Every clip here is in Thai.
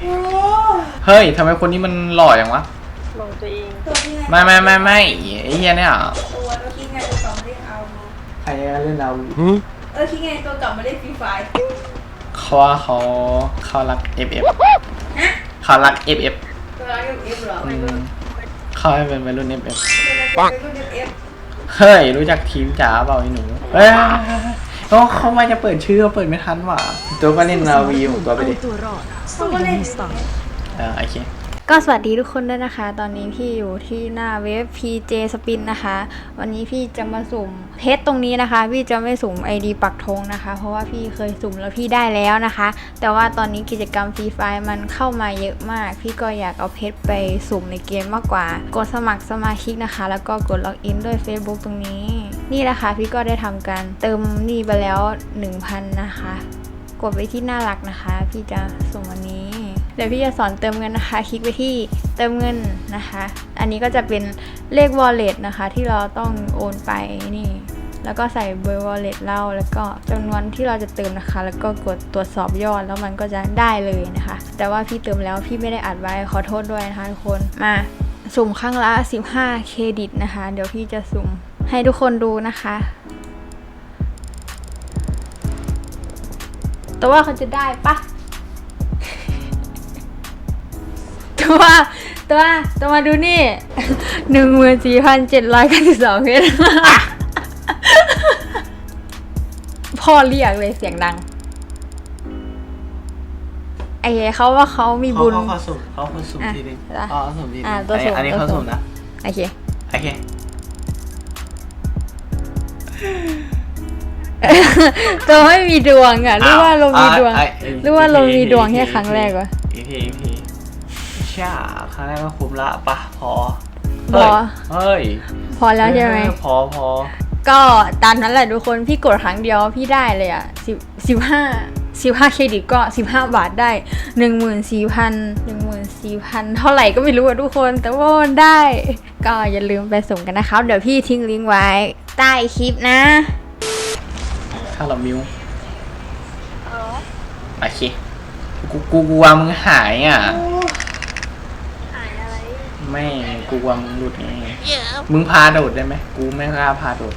โอ้เฮ้ยทำไมคนนี้มันหล่ออย่างวะลงตัวเองตัวที่ไงไม่ไม่ไม่ไม่ไอ้เหี้ยเนี่ยตัวตัวที่ไงตัวเก่าไม่ได้เอาใครเล่นเราเออที่ไงตัวเก่าไม่ได้ฟรีไฟล์เขาว่าเขาเขารัก FF ฮะเขารัก FF ตัวรักเอฟเหรออืไม่รู้มเขาให้เป็นวัยรุ่น FF ปังรุ่นเอฟเฮ้ย รู้จักทีมจ๋าเปล่าไอ้หนูเฮ้ย เขาเขามาจะเปิดชื่อเขาเปิดไม่ทันว่ะตัวก็เล่นนาวีของตัวไปดิตัวรอดเขาก็เล่นอยู่ตรงนี้เออโอเคก็สวัสดีทุกคนด้วยนะคะ ตอนนี้พี่อยู่ที่หน้าเว็บ PJ Spin นะคะ วันนี้พี่จะมาสุ่มเทสตรงนี้นะคะ พี่จะไม่สุ่ม ID ปักธงนะคะ เพราะว่าพี่เคยสุ่มแล้วพี่ได้แล้วนะคะ แต่ว่าตอนนี้กิจกรรมฟรีไฟมันเข้ามาเยอะมาก พี่ก็อยากเอาเพชรไปสุ่มในเกมมากกว่า กดสมัครสมาชิกนะคะ แล้วก็กดล็อกอินด้วย Facebook ตรงนี้ นี่นะคะพี่ก็ได้ทำการเติมหนี่ไปแล้ว 1,000 นะคะ กดไปที่น่ารักนะคะ พี่จะส่งวันนี้ เดี๋ยวพี่จะสอนเติมเงินนะคะ คลิกไปที่เติมเงินนะคะ อันนี้ก็จะเป็นเลข wallet นะคะ ที่เราต้องโอนไปนี่ แล้วก็ใส่เบอร์ wallet เราแล้วก็จำนวนที่เราจะเติมนะคะ แล้วก็กดตรวจสอบยอดแล้วมันก็จะได้เลยนะคะ แต่ว่าพี่เติมแล้วพี่ไม่ได้อัดไว้ขอโทษด้วยนะคะทุกคนมาสุ่มครั้งละ 15 เครดิตนะคะ เดี๋ยวพี่จะสุ่ม ให้ทุกคนดูนะคะ แต่ว่าเขาจะได้ปะตัวตัวตัวมาดูนี่หนึ่งหมื่นสี่พันเจ็ดร้อยเก้าสิบสองเพชรพ่อเรียกเลยเสียงดัง ไอ้เขาว่าเขามีบุญเขาเขาสุ่มเขาเขาสุ่มอะทีนึงอะอ๋อสุ่มทีนึงอะตัวสุ่มอันนี้ตัวเขาสุ่สุ่มมนะ โอเค โอเค ตัวไม่มีดวงอะหรือว่าเรามีดวงอะหรือว่าเรามีดวงแค่ครั้งแรกวะอีพีอีพีช่าครั้งแรกก็คุ้มละปะพอพอเฮ้ย พอแล้วใช่ไหมเออพอพอ ก็ตามนั้นแหละทุกคนพี่กดครั้งเดียวพี่ได้เลยอะสิบสิบห้าสิบห้าเครดิตก็สิบห้าบาทได้หนึ่งหมื่นสี่พันหนึ่งหมื่นสี่พันเท่าไหร่ก็ไม่รู้อะทุกคน แต่ว่ามันได้ ก็อย่าลืมไปส่งกันนะคะเดี๋ยวพี่ทิ้งลิงก์ไว้ใต้คลิปนะ ถ้าเรามิวเออโอเค กูกูกลัวมึงหายอะ หายอะไร ไม่ กูกลัวมึงหลุดไงมึงพาโดดได้ไหม กูไม่กล้าพาโดด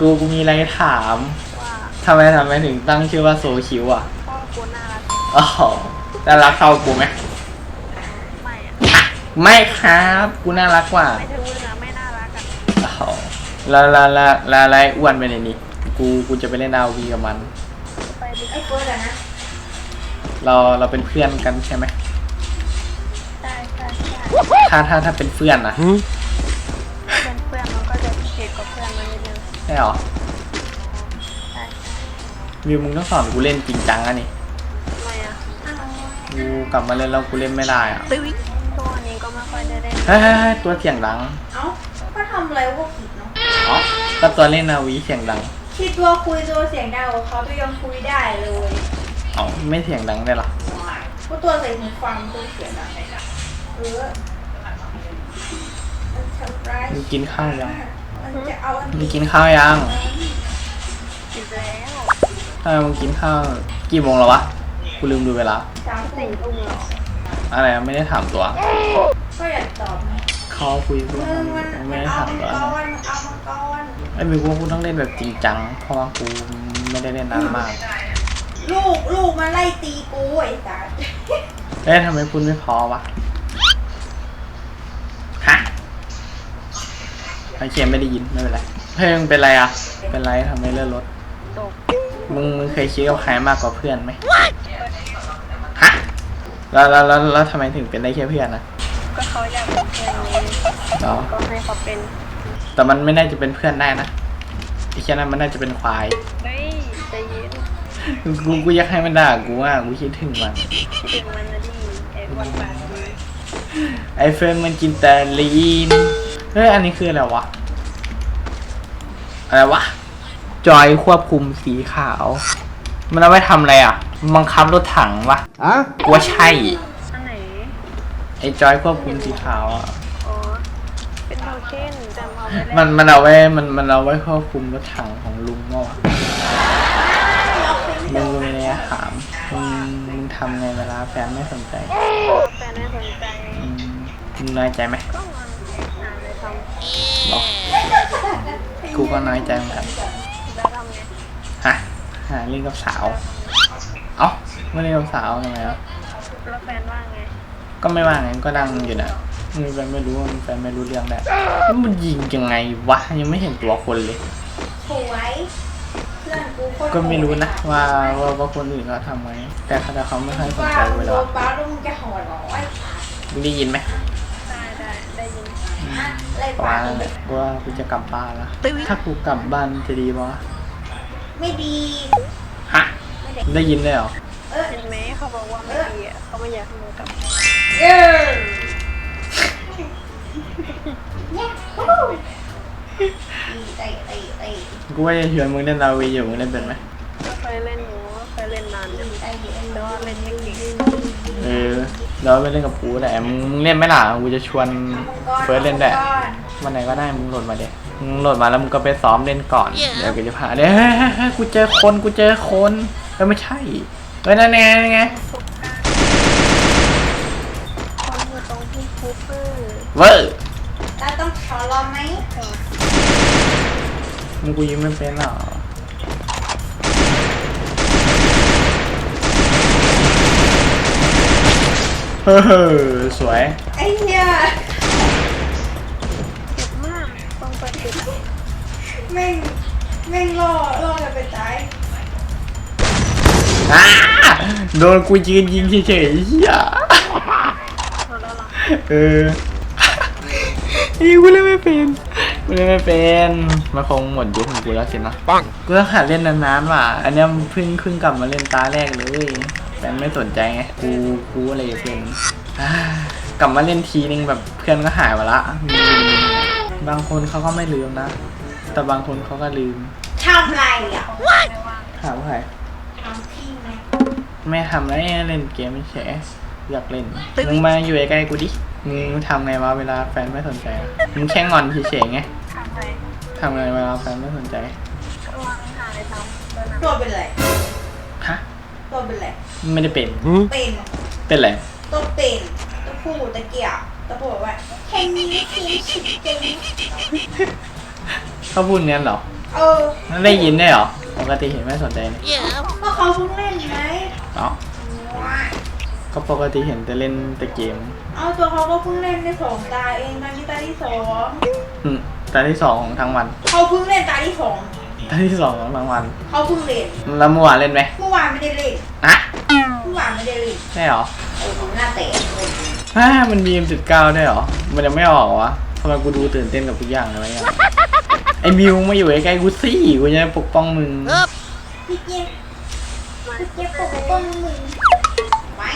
กูกูมีอะไรถามว่าทำไมทำไมถึงตั้งชื่อว่าโซคิวอะพ่อกูน่ารักอ๋อแต่รักเท่ากูไหมไม่อะ ไม่ครับ กูน่ารักกว่าไม่ถึงมึงอะไม่น่ารักอะอ๋อแล้วแล้วแล้วแล้วแล้วไอ้อ้วนไปไหนนี่กูกูจะไปเล่นดาววีกับมัน ไปดิไอ้เฟิร์สอะนะเราเราเป็นเพื่อนกันใช่ไหมใช่ใช่ใช่ถ้าถ้าถ้าเป็นเพื่อนนะเป็นเพื่อนมันก็จะเผ็ดกับเพื่อนมันนิดนึงใช่หรอใช่วิวมึงต้องสอนกูเล่นจริงจังอะนี่ทำไมอะกูกลับมาเล่นแล้วกูเล่นไม่ได้อะตัวนี้ก็ ไม่ค่อยได้เล่นเฮ้ยเฮ้ยเฮ้ยตัวเสียงดังเอ้าก็ทำอะไรพวกผิดเนาะอ๋อก็ตัวเล่นนาวีเสียงดังที่ตัวคุยตัวเสียงดังกว่าเขาตัวยังคุยได้เลยอ๋อไม่เสียงดังได้หรอก็ตัวใส่หูฟังตัวเสียงดังเออมันทำร้ายมึงกินข้าวยังมันจะเอาอันมึงกินข้าวยังอีกแล้วถ้ามึงกินข้าวกี่โมงแล้ววะกูลืมดูเวลาสามสี่สี่ทุ่มเหร ออะไรอะไม่ได้ถามตัว ก็อยากตอบนะเขาคุยกูมึงมันไม่มันได้เอาถามมังตัวกรมันเอามังกรไอ้ยมึงกูกูต้องเล่นแบบจริงจัง เพราะว่ากูไม่ได้เล่นนานมากลูกลูกมาไล่ตีกูไอ้สัสเอ๊ะทำไมพูดไม่พอวะฮะโอเคไม่ได้ยินไม่เป็นไรเฮ้ยมึงเป็นไรอะเป็นไรทำไมเลื่อนรถ ตกมึงมึงเคยคิดกับใครมากกว่าเพื่อนไหมฮะ แล้วแล้วแล้วแล้วทำไมถึงเป็นได้แค่เพื่อนนะก็เขาอยากเป็นเพื่อนนี้อ๋อก็ให้เขาเป็นแต่มันไม่น่าจะเป็นเพื่อนได้นะไอ้แค่นั้นมันน่าจะเป็นควายเฮ้ยใจเย็นกูกูอยากให้มันด่ากูอะกูคิดถึงมันคิดถึงมันนะดิไอ้วันปากดีไอเฟรนมันกินแต่ลีนเฮ้ยอันนี้คืออะไรวะอะไรวะจอยควบคุมสีขาว มันเอาไว้ทำอะไรอะ บังคับรถถังวะอะกูว่าใช่ อันไหน ไอจอยควบคุมสีขาวอะ อ๋อ เป็นโทเค็นจำเอาไว้มันเล่นมันเอาไว้ มันมันเอาไว้ควบคุมรถถังของลุงเมื่อวะมึงไม่ได้ถามมึงมึงทำไงเวลาแฟนไม่สนใจแฟนไม่สนใจอืมมึงน้อยใจไหมก็งอนหาอะไรทำบอกกูก็น้อยใจเหมือนกันแล้วทำไงฮะ หาเล่นกับสาว เอ้าไม่เล่นกับสาวทำไมอะแล้วแฟนว่าไง ก็ไม่ว่าไงก็ดังอยู่นะมึงแฟนไม่รู้มึงแฟนไม่รู้เรื่องแหละแล้วมันยิงยังไงวะยังไม่เห็นตัวคนเลย สวยเพื่อนกูโคตรก็ไม่รู้นะว่าว่าว่าคนอื่นเขาทำไหมแต่ถ้าเขาไม่ค่อยสนว่าใจมึเวงโดลานป้าแล้วมึงจะหอดเหรอไอ้มึงได้ยินไหมได้ได้ได้ยินฮะอะไรประป้ามาณนั้นแหละว่ากูจะกลับบ้านละถ้ากูกลับบ้านจะดีปะวะ ไม่ดี ฮะ ได้ยินเลยเหรอ เออเห็นไหมเขาบอกว่าไม่ดีอะเขาไม่อยากให้มึงกลับเออเนี่ยฮู้ตีตีตีตีกูว่าจะชวนมึงเล่นลาวีอยู่มึงเล่นเป็นไหมก็เคยเล่นหนูก็เคยเล่นนานอยู่ตีตีแต่ว่าเล่นไม่เก่งเออแล้วไม่เล่นกับกูแต่มึงเล่นไหมล่ะกูจะชวนเฟิร์สเล่นแหละ วันไหนก็ได้มึงโหลดมาเด็มึงโหลดมาแล้วมึงก็ไปซ้อมเล่นก่อน เดี๋ยวกูจะพาเดี๋ยวเฮ้ยเฮ้ยเฮ้ยกูเจอคนกูเจอคนเอ้ยไม่ใช่เฮ้ยนั่นไงนั่นไงคนอยู่ตรงที่คูเปอร์เวอร์แล้วต้องขอรอไหมมึงกูยิงไม่เป็นหรอเฮ้อสวยไอ้เหี้ย แม่งแม่งล่อล่อกันไปตายอ้าโดนกูยืนยิงเฉยๆเฮียพอแล้วล่ะเอออีกูเล่นไม่เป็นกูเล่นไม่เป็นมันคงหมดยุคของกูแล้วสินะปังกูต้องหัดเล่นนานๆว่ะอันเนี้ยเพิ่งเพิ่งกลับมาเล่นตาแรกเลยแฟนไม่สนใจไงกูกูอะไรอยากเล่นอ่ากลับมาเล่นทีนึงแบบเพื่อนก็หายไปละ บางคนเขาก็ไม่ลืมนะ แต่บางคนเขาก็ลืมทำไรอะถามใครทำพี่ไหมไม่ทำแล้วเล่นเกมไม่เฉยอยากเล่นมึงมาอยู่ใกล้ๆกูดิมึงทำไงวะเวลาแฟนไม่สนใจมึงแค่งอนเฉยๆไงทำไปทำไงเวลาแฟนไม่สนใจก็วางหาอะไรทำแล้วนะตัวเป็นไรฮะตัวเป็นไรไม่ได้เป็นเป็นเป็นไรตัวเป็นตัวผู้ตะเกียบ ตัวผู้บอกว่าแค่นี้คือชิบเจงเขาพูดงั้นเหรอเออแล้วได้ยินได้วยเหรอปกติเห็นไม่สนใจนี่ก็เขาเพิ่งเล่นไหมเอ้าว้ายก็ปกติเห็นแต่เล่นแต่เกม เอาตัวเขาก็เพิ่งเล่นได้สองตาเองตอนนี้ตาที่สองอืมตาที่สองของทั้งวันเขาเพิ่งเล่นตาที่สองตาที่สองของทั้งวันเขาเพิ่งเล่นแล้วเมื่อวานเล่นไหมเมื่อวานไม่ได้เล่นอะเมื่อวานไม่ได้เล่นใช่เหรอโอ้โหหน้าเตะเลย ฮ่ามันมีมจุดเก้าด้วยเหรอ มันยังไม่ออกเหรอวะทำไมกูดูตื่นเต้นกับทุกอย่างเลยวะเนี่ยไอ้มิวมาอยู่ใกล้ๆกูสิกูจะปกป้องมึง พี่เจี๊ยบพี่เจี๊ยบปกป้องมึงไม่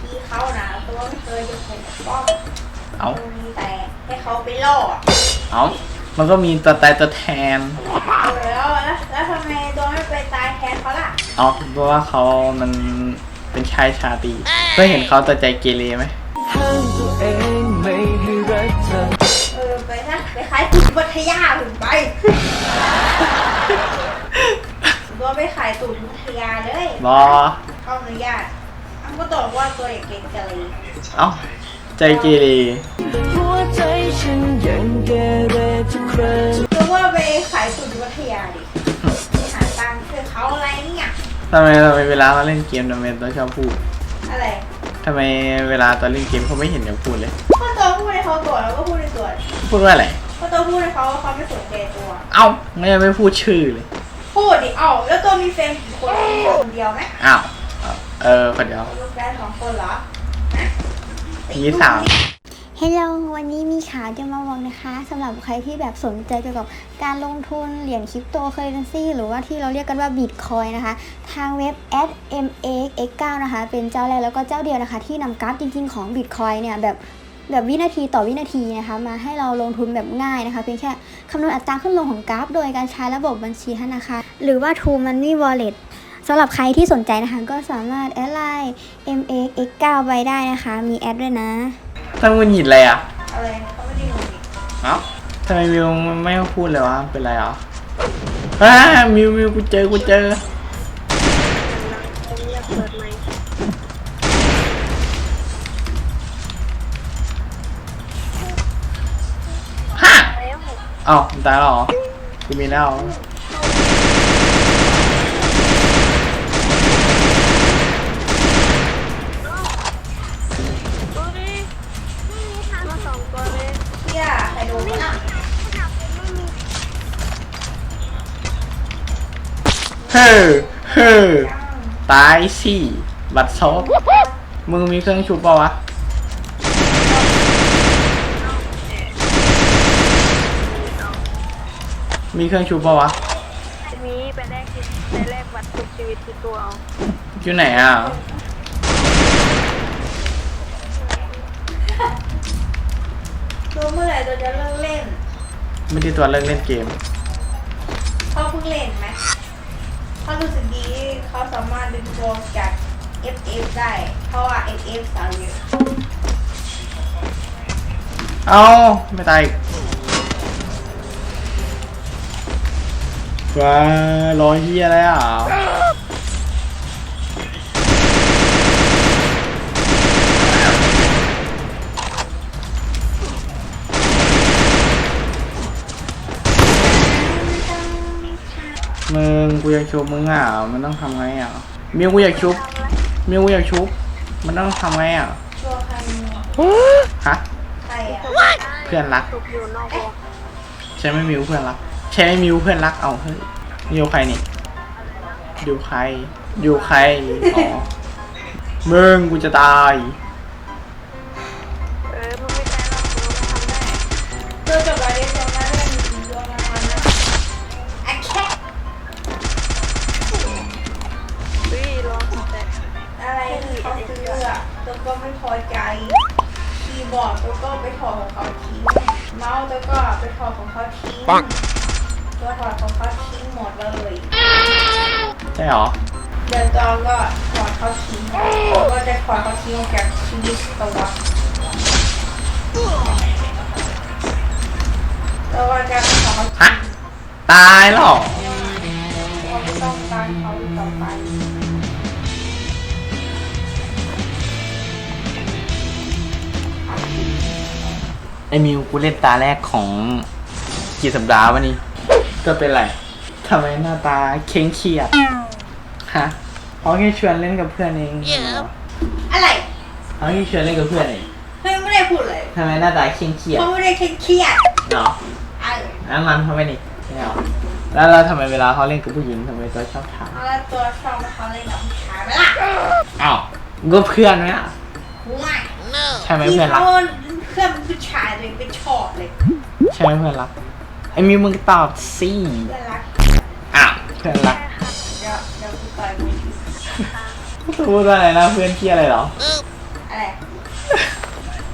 พี่เขานะตัวไม่เคยจะปกป้องเอ้ามีแต่ให้เขาไปล่อเอ้ามันก็มีตัวตายตัวแทน เออแล้วแล้วแล้วทำไมตัวไม่ไปตายแทนเขาล่ะอ๋อเพราะว่าเขามัน เป็นชายชาตรีเคยเห็นเขาแต่ใจเกเรไหมเออไปนะไปขายตุ๋นวัทยาถึงไปตัวไปขายตุ๋นวัทยาเลยบอเข้าอนุญาตอันก็ตอบว่าตัวเด็กเก่งจะเลยเอ้าใจเกเรหัวใจฉันยังเกเรทุกครั้งตัวว่าไปขายตุ๋นวัทยา ทำไมทำไมเวลาเขาเล่นเกมทำไมต้องชอบพูดอะไรทำไมเวลาตอนเล่นเกมเขาไม่เห็นจะพูดเลยก็ตัวพูดในเขาก่อนแล้วก็พูดในตัวพูดว่าอะไรก็ตัวพูดในเขาว่าเขาไม่สนใจตัว เอ้าไม่ไม่พูดชื่อเลย พูดดิเอ้าแล้วตัวมีแฟนกี่คนมีคนเดียวไหมอ้าวเออคนเดียวลูกได้สองคนเหรอพี่สาวเฮลโลวันนี้มีข่าวจะมาบอกนะคะสำหรับใครที่แบบสนใจเกี่ยวกับการลงทุนเหรียญคริปโตเคอเรนซีหรือว่าที่เราเรียกกันว่าบิตคอยนะคะ ทางเว็บ @max9 นะคะ เป็นเจ้าแรกแล้วก็เจ้าเดียวนะคะ ที่นำกราฟจริงๆของบิตคอยเนี่ยแบบแบบวินาทีต่อวินาทีนะคะ มาให้เราลงทุนแบบง่ายนะคะเพียงแค่คำนวณอัตราขึ้นลงของกราฟ โดยการใช้ระบบบัญชีธนาคารหรือว่า True Money Wallet สำหรับใครที่สนใจนะคะ ก็สามารถแอดไลน์ max9 ไปได้นะคะ มีแอดด้วยนะ ถ้ามึงหยิดอะไรอะอะไรเขาไม่ได้งงดิเอ้าทำไมมิวไม่พูดเลยวะเป็นไรอะอ้ามิวมิวกูเจอกูเจอเงียบเปิดไหมฮ่าแล้วเอ้าตายแล้วเหรอกูมีแล้วตัวนี้มาส องตัวเลยเที่ยใครโดนวะน่ะเฮ้อเฮ้อตายสิบัตรซบมึงมีเครื่องชุบปะวะ มีเครื่องชุบปะวะ มีไปแรกที่ไปแรกวัดทุกชีวิตที่ตัวเอาอยู่ไหนอะ เมื่อไหร่ตัวจะเลิกเล่นไม่ได้ตัวเลิกเล่นเกม เขาเพิ่งเล่นไหมเขารู้สึกดีเขาสามารถดึงตัวจาก FF ได้ เพราะว่า FF สาวเยอะเอาไม่ตายอีกว้ารอยเฮียอะไรอะูอยากชุบมึงอะ มันต้องทำไงอะมิวกูอยากชุบมิวกูอยากชุบ มันต้องทำไงอะตัวใครมีฮะ ใครอะเพื่อนรัก ถูกอยู่นอกวงใช่ไหมมิวเพื่อนรัก ใช่ไหมมิวเพื่อนรัก เอาเฮ้ยมิวใครนี่อยู่ใครอยู่ใคร อ๋อ มึงกูจะตาย ก็ไม่พอใจ คีย์บอร์ดตัวก็ไปถอดของเขาทิ้ง เมาส์ตัวก็ไปถอดของเขาทิ้งตัวถอดของเขาทิ้งหมดเลยใช่หรอ เดินจอก็ถอดเขาทิ้งแล้วก็จะถอดเขาทิ้งออกจากชีวิตตัวแล้วก็จะถอดเขาฮะตายแล้วเหรอเราไม่ต้องการเขาอีกต่อไป ไอ้มิวกูเล่นตาแรกของกี่สัปดาห์วะนี่ ก็เป็นไรทำไมหน้าตาเคร่งเครียดฮะเขาแค่ชวนเล่นกับเพื่อนเองเหรออะไรเขาแค่ชวนเล่นกับเพื่อนเองเฮ้ยไม่ได้พูดเลยทำไมหน้าตาเคร่งเครียดเขาไม่ได้เครียดเหรอไอ้แล้วมันทำไมนี่ไม่เอาแล้วเราทำไมเวลาเขาเล่นกับผู้หญิงทำไมตัวชอบถามแล้วตัวชอบเขาเล่นกับผู้ชายไหมล่ะอ้าวก็เพื่อนไหมอะไม่ใช่ไหมที่เพื่อนรัก เขาเพื่อนผู้ชายเลยไปชอบเลยใช่ไหมเพื่อนรักไอ้มิวมึงตอบสิเพื่อนรักอ้าวเพื่อนรักเดี๋ยวเดี๋ยวกูต่อยมึงพูดว่าอะไรนะเพื่อนพี่อะไรเหรออะไร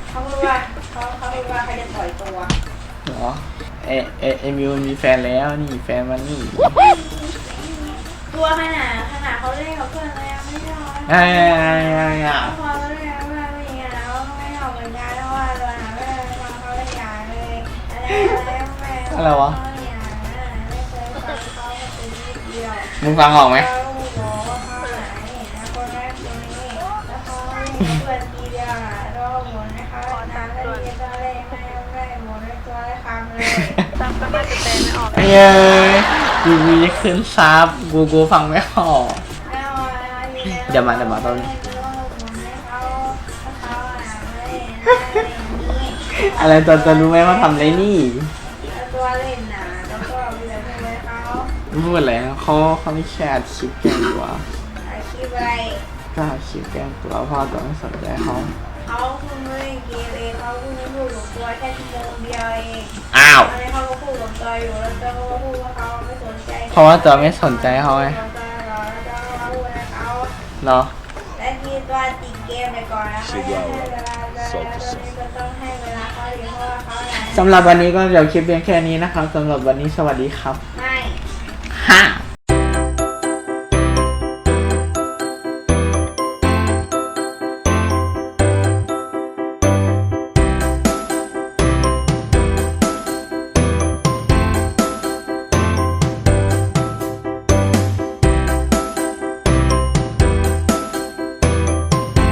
เขาพูดว่าเขาเขาพูดว่าเขาจะต่อยตัวเหรอเอเอเอมิวมีแฟนแล้วนี่แฟนมันนี่ตัวขนาดขนาดเขาเล่นกับเพื่อนเลยยังไม่ชอบไอ้ไอ้ไอ้ไอ้พอเขาเล่นกับเพื่อนไม่อ อะไรวะไม่เคยฟังเขาเป็นนิดเดียวมึงฟังออกไหมเขาบอกว่าเขาไหนนะคนแรกคนนี้แล้วเขาเพื่อนทีเดียวอะแล้วหมุนให้เขาน้ำแล้วทีตัวเลขให้ไม่หมุนให้ตัวเลขคำเลยจำก็น่าจะแปลไม่ออกไอ้เอ้ยกูกูจะขึ้นซับกูกูฟังไม่ออก เดี๋ยวมาเดี๋ยวมาแป๊บนึงอะไรตัวตัวรู้ไหมว่าทำอะไรนี่ ตัวเล่นนะแล้วก็มีแต่พูดให้เขาพูดอะไรเขาเขาไม่แค่อัดคลิปแกล้งตัวถ่ายคลิปอะไรก็อัดคลิปแกล้งตัวพ่อตัวไม่สนใจเขาเขาเพิ่งเล่นเกมเองเขาเพิ่งพูดกับตัวแค่ชั่วโมงเดียวเองอ้าวตอนนี้เขาก็พูดกับตัวอยู่แล้วตัวก็พูดว่าเขาไม่สนใจเพราะว่าตัวไม่สนใจเขาไงตัวรอแล้วตัวก็พูดให้เขาเนาะและทีตัวติดเกมไปก่อนนะเขาจะให้เวลาแล้วตัวนี้ สำหรับวันนี้ก็เดี๋ยวคลิปเพียงแค่นี้นะครับสำหรับวันนี้สวัสดีครับไม่ ฮ่า